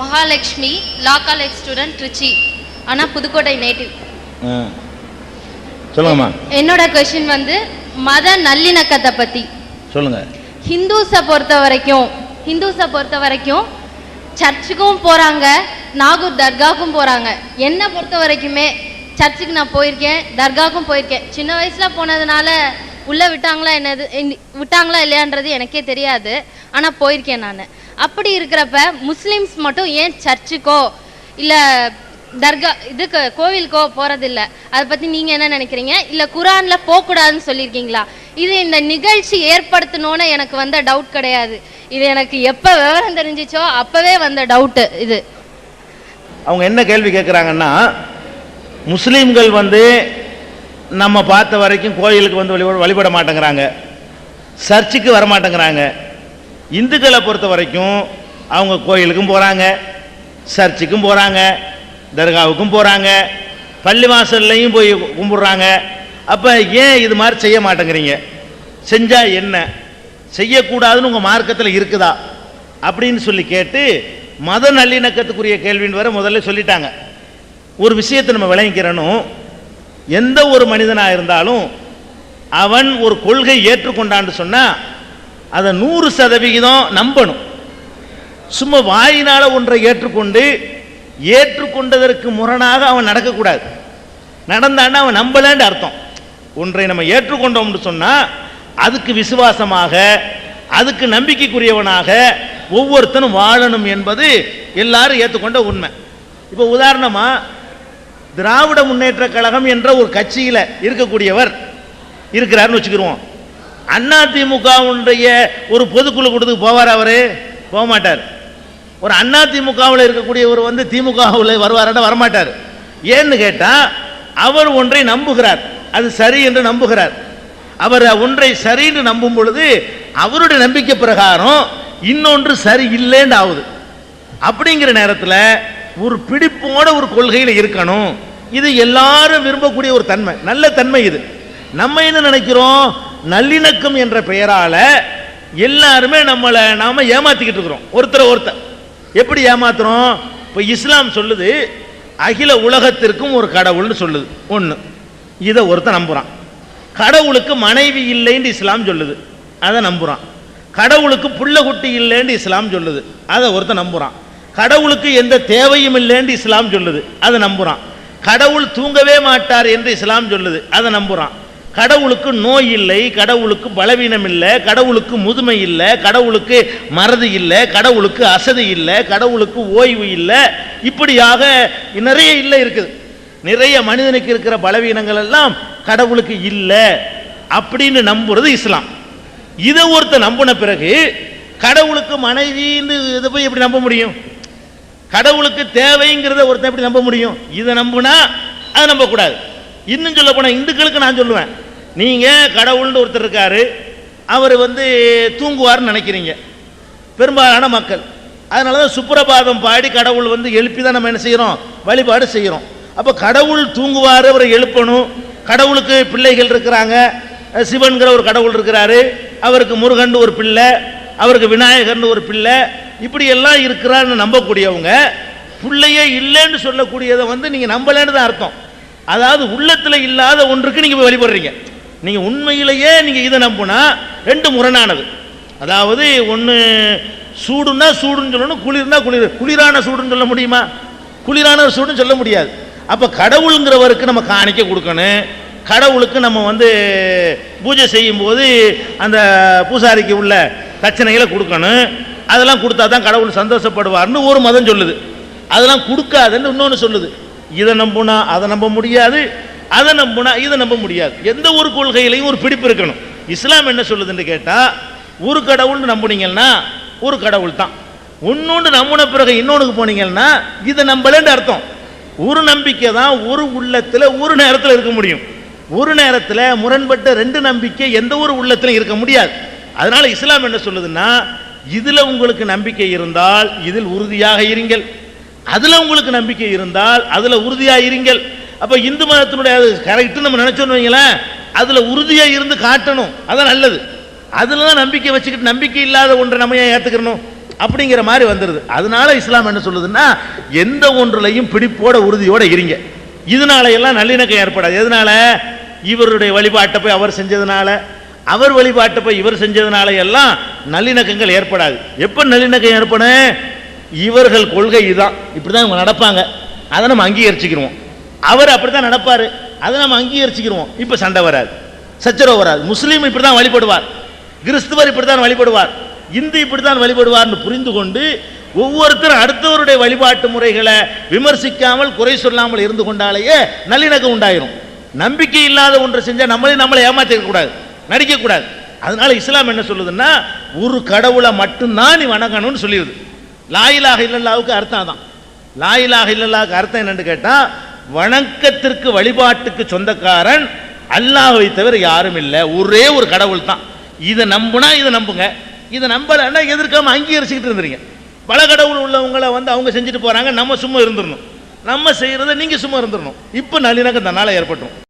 Mahalakshmi law college student Tiruchi ஆனா Pudukkottai native. சொல்லுங்கம்மா. என்னோட கொஷின் வந்து மத நல்லிணக்கத்தை பத்தி. சொல்லுங்க. ஹிந்துஸை பொறுத்த வரைக்கும் ஹிந்துஸை பொறுத்த வரைக்கும் சர்ச்சுக்கும் போறாங்க நாகூர் தர்காவுக்கும் போறாங்க. என்னை பொறுத்த வரைக்குமே சர்ச்சுக்கு நான் போயிருக்கேன் தர்காவுக்கும் போயிருக்கேன். சின்ன வயசுல போனதுனால உள்ள விட்டாங்களா என்னது விட்டாங்களா இல்லையான்றது எனக்கே தெரியாது. ஆனா போயிருக்கேன் நான். அப்படி இருக்கிறப்ப முஸ்லீம்ஸ் மட்டும் ஏன் சர்ச்சுக்கோ இல்லை தர்கா இதுக்கு கோவிலுக்கோ போகிறதில்ல அதை பற்றி நீங்கள் என்ன நினைக்கிறீங்க? இல்லை குரானில் போகக்கூடாதுன்னு சொல்லியிருக்கீங்களா? இது இந்த நிகழ்ச்சி ஏற்படுத்தணும்னு எனக்கு வந்த டவுட் கிடையாது. இது எனக்கு எப்போ விவரம் தெரிஞ்சிச்சோ அப்போவே வந்த டவுட்டு இது. அவங்க என்ன கேள்வி கேட்குறாங்கன்னா முஸ்லீம்கள் வந்து நம்ம பார்த்த வரைக்கும் கோயிலுக்கு வந்து வழிபட வழிபட மாட்டேங்கிறாங்க. சர்ச்சுக்கு வர மாட்டேங்கிறாங்க இந்துக்களை பொறுத்த வரைக்கும் அவங்க கோயிலுக்கும் போகிறாங்க சர்ச்சுக்கும் போகிறாங்க தர்காவுக்கும் போகிறாங்க பள்ளி வாசல்லையும் போய் கும்பிடுறாங்க. அப்போ ஏன் இது மாதிரி செய்ய மாட்டேங்கிறீங்க? செஞ்சால் என்ன? செய்யக்கூடாதுன்னு உங்கள் மார்க்கத்தில் இருக்குதா? அப்படின்னு சொல்லி கேட்டு மத நல்லிணக்கத்துக்குரிய கேள்வின்னு வர முதல்ல சொல்லிட்டாங்க. ஒரு விஷயத்தை நம்ம விளங்கிக்கிறனும் எந்த ஒரு மனிதனாக இருந்தாலும் அவன் ஒரு கொள்கை ஏற்றுக்கொண்டான்னு சொன்னால் அதை நூறு சதவிகிதம் நம்பணும். சும்மா வாயினால் ஒன்றை ஏற்றுக்கொண்டு ஏற்றுக்கொண்டதற்கு முரணாக அவன் நடக்கக்கூடாது. நடந்தான்னா அவன் நம்பலன்னு அர்த்தம். ஒன்றை நம்ம ஏற்றுக்கொண்டோம்னு சொன்னால் அதுக்கு விசுவாசமாக அதுக்கு நம்பிக்கைக்குரியவனாக ஒவ்வொருத்தனும் வாழணும் என்பது எல்லாரும் ஏற்றுக்கொண்ட உண்மை. இப்போ உதாரணமாக திராவிட முன்னேற்ற கழகம் என்ற ஒரு கட்சியில் இருக்கக்கூடியவர் இருக்கிறாருன்னு வச்சுக்கிடுவோம் அண்ணா திமுகவுடைய ஒரு பொதுக்குழு கூட்டத்துக்கு போவார் அவரு? போக மாட்டார் ஒரு அண்ணா திமுகவில் இருக்கக்கூடியவர் வந்து திமுகவில் வருவாராட வரமாட்டார். ஏன்னு கேட்டால் அவர் ஒன்றை நம்புகிறார். அது சரி என்று நம்புகிறார். அவர் ஒன்றை சரி என்று நம்பும் பொழுது அவருடைய நம்பிக்கை பிரகாரம் இன்னொன்று சரி இல்லைன்னு ஆகுது அப்படிங்கிற நேரத்தில் ஒரு பிடிப்போட ஒரு கொள்கையில் இருக்கணும். இது எல்லாரும் விரும்பக்கூடிய ஒரு தன்மை. நல்ல தன்மை இது. நம்ம என்ன நினைக்கிறோம்? நல்லிணக்கம் என்ற பெயரால எல்லாருமே நம்மளை நாம ஏமாத்திக்கிட்டு இருக்கிறோம். ஒருத்தரை ஒருத்தர். எப்படி ஏமாத்துறோம்? இப்போ இஸ்லாம் சொல்லுது அகில உலகத்திற்கும் ஒரு கடவுள்னு சொல்லுது. ஒன்று இதை ஒருத்தன் நம்புகிறான் கடவுளுக்கு மனைவி இல்லைன்னு இஸ்லாம் சொல்லுது. அதை நம்புகிறான் கடவுளுக்கு புள்ள குட்டி இல்லைன்னு இஸ்லாம் சொல்லுது. அதை ஒருத்தன் நம்புகிறான் கடவுளுக்கு எந்த தேவையும் இல்லைன்னு இஸ்லாம் சொல்லுது. அதை நம்புகிறான் கடவுள் தூங்கவே மாட்டார் என்று இஸ்லாம் சொல்லுது. அதை நம்புகிறான் கடவுளுக்கு நோய் இல்லை கடவுளுக்கு பலவீனம் இல்லை கடவுளுக்கு முதுமை இல்லை கடவுளுக்கு மறதி இல்லை கடவுளுக்கு அசதி இல்லை கடவுளுக்கு ஓய்வு இல்லை. இப்படியாக நிறைய இல்லை இருக்குது. நிறைய மனிதனுக்கு இருக்கிற பலவீனங்கள் எல்லாம் கடவுளுக்கு இல்லை அப்படின்னு நம்புறது இஸ்லாம். இதை ஒருத்த நம்பின பிறகு கடவுளுக்கு மனைவின்னு இதை போய் எப்படி நம்ப முடியும்? கடவுளுக்கு தேவைங்கிறத ஒருத்தன் எப்படி நம்ப முடியும்? இதை நம்புனா அதை நம்பக்கூடாது. இன்னும் சொல்ல போனால் இந்துக்களுக்கு நான் சொல்லுவேன். நீங்கள் கடவுள்னு ஒருத்தர் இருக்காரு அவர் வந்து தூங்குவார்னு நினைக்கிறீங்க. பெரும்பாலான மக்கள். அதனால தான் சுப்பிரபாதம் பாடி கடவுள் வந்து எழுப்பி தான் நம்ம என்ன செய்கிறோம் வழிபாடு செய்கிறோம் அப்போ கடவுள் தூங்குவார் அவரை எழுப்பணும். கடவுளுக்கு பிள்ளைகள் இருக்கிறாங்க. சிவன்கிற ஒரு கடவுள் இருக்கிறாரு. அவருக்கு முருகன் ஒரு பிள்ளை. அவருக்கு விநாயகர்னு ஒரு பிள்ளை. இப்படியெல்லாம் இருக்கிறான்னு நம்பக்கூடியவங்க பிள்ளையே இல்லைன்னு சொல்லக்கூடியதை வந்து நீங்கள் நம்பலைன்னு தான் அர்த்தம். அதாவது உள்ளத்தில் இல்லாத ஒன்றுக்கு நீங்கள் போய் வழிபடுறீங்க. நீங்கள் உண்மையிலேயே நீங்கள் இதை நம்புனா ரெண்டு முரணானது. அதாவது ஒன்று சூடுன்னா சூடுன்னு சொல்லணும் குளிர்னா குளிர். குளிரான சூடுன்னு சொல்ல முடியுமா? குளிரான சூடுன்னு சொல்ல முடியாது. அப்போ கடவுளுங்கிறவருக்கு நம்ம காணிக்க கொடுக்கணும். கடவுளுக்கு நம்ம வந்து பூஜை செய்யும்போது அந்த பூசாரிக்கு உள்ள பிரச்சனைகளை கொடுக்கணும். அதெல்லாம் கொடுத்தா தான் கடவுள் சந்தோஷப்படுவார்னு ஒரு மதம் சொல்லுது. அதெல்லாம் கொடுக்காதுன்னு இன்னொன்று சொல்லுது. இதை நம்புனா அதை நம்ப முடியாது. அதை நம்புனா இதை நம்ப முடியாது. எந்த ஒரு கொள்கையிலையும் ஒரு பிடிப்பு இருக்கணும். இஸ்லாம் என்ன சொல்லுதுன்னு கேட்டால் ஒரு கடவுள்னு நம்புனீங்கன்னா ஒரு கடவுள் தான். ஒன்னொன்று நம்பின பிறகு இன்னொன்றுக்கு போனீங்கன்னா இதை நம்பலன்னு அர்த்தம். ஒரு நம்பிக்கை தான் ஒரு உள்ளத்தில் ஒரு நேரத்தில் இருக்க முடியும். ஒரு நேரத்தில் முரண்பட்ட ரெண்டு நம்பிக்கை எந்த ஒரு உள்ளத்திலும் இருக்க முடியாது. அதனால் இஸ்லாம் என்ன சொல்லுதுன்னா இதில் உங்களுக்கு நம்பிக்கை இருந்தால் இதில் உறுதியாக இருங்கள். அதில் உங்களுக்கு நம்பிக்கை இருந்தால் அதில் உறுதியாக இருங்கள். அப்போ இந்து மதத்தினுடைய அது கரெக்டு நம்ம நினச்சோன்னு வைங்களேன் அதில் உறுதியாக இருந்து காட்டணும். அதான் நல்லது. அதில் தான் நம்பிக்கை வச்சுக்கிட்டு நம்பிக்கை இல்லாத ஒன்றை நம்ம ஏன் ஏற்றுக்கணும் அப்படிங்கிற மாதிரி வந்துடுது அதனால இஸ்லாம் என்ன சொல்லுதுன்னா எந்த ஒன்றுலையும் பிடிப்போட உறுதியோட இருங்க. இதனால எல்லாம் நல்லிணக்கம் ஏற்படாது. எதனால? இவருடைய வழிபாட்டை போய் அவர் செஞ்சதுனால. அவர் வழிபாட்டை போய் இவர் செஞ்சதுனால எல்லாம் நல்லிணக்கங்கள் ஏற்படாது. எப்போ நல்லிணக்கம் ஏற்படும்? இவர்கள் கொள்கை இதுதான் இப்படி தான் இவங்க நடப்பாங்க. அதை நம்ம அங்கீகரிச்சுக்கிடுவோம் அவர் அப்படி தான் நடப்பார். அதை நம்ம அங்கீகரிச்சுக்கிருவோம். இப்போ சண்டை வராது. சச்சரவு வராது. முஸ்லீம் இப்படி தான் வழிபடுவார். கிறிஸ்துவர் இப்படி தான் வழிபடுவார். இந்து இப்படி தான் வழிபடுவார்னு புரிந்து கொண்டு ஒவ்வொருத்தரும் அடுத்தவருடைய வழிபாட்டு முறைகளை விமர்சிக்காமல் குறை சொல்லாமல் இருந்து கொண்டாலேயே நல்லிணக்கம் உண்டாயிரும். நம்பிக்கை இல்லாத ஒன்றை செஞ்சால் நம்மளே நம்மளை ஏமாத்திக்க கூடாது. நடிக்க அதனால இஸ்லாம் என்ன சொல்லுதுன்னா ஒரு கடவுளை மட்டும்தான் நீ வணங்கணும்னு சொல்லிடுது. லாயிலாக இல்லல்லாவுக்கு அர்த்தம் தான் லாயிலாக இல்லல்லாவுக்கு அர்த்தம் என்னன்னு கேட்டால் வணக்கத்திற்கு வழிபாட்டுக்கு சொந்தக்காரன் அல்லாஹை தவிர யாரும் இல்லை. ஒரே ஒரு கடவுள் தான். இதை நம்புனா இதை நம்புங்க. இதை நம்பலைன்னா எதிர்க்காம அங்கீகரிச்சுக்கிட்டு இருந்துறீங்க. பல கடவுள் உள்ளவங்களை வந்து அவங்க செஞ்சுட்டு போகிறாங்க நம்ம சும்மா இருந்துடணும் நம்ம செய்கிறத நீங்கள் சும்மா இருந்துடணும் இப்போ நல்லிணக்கம் தன்னால் ஏற்பட்டுரும்.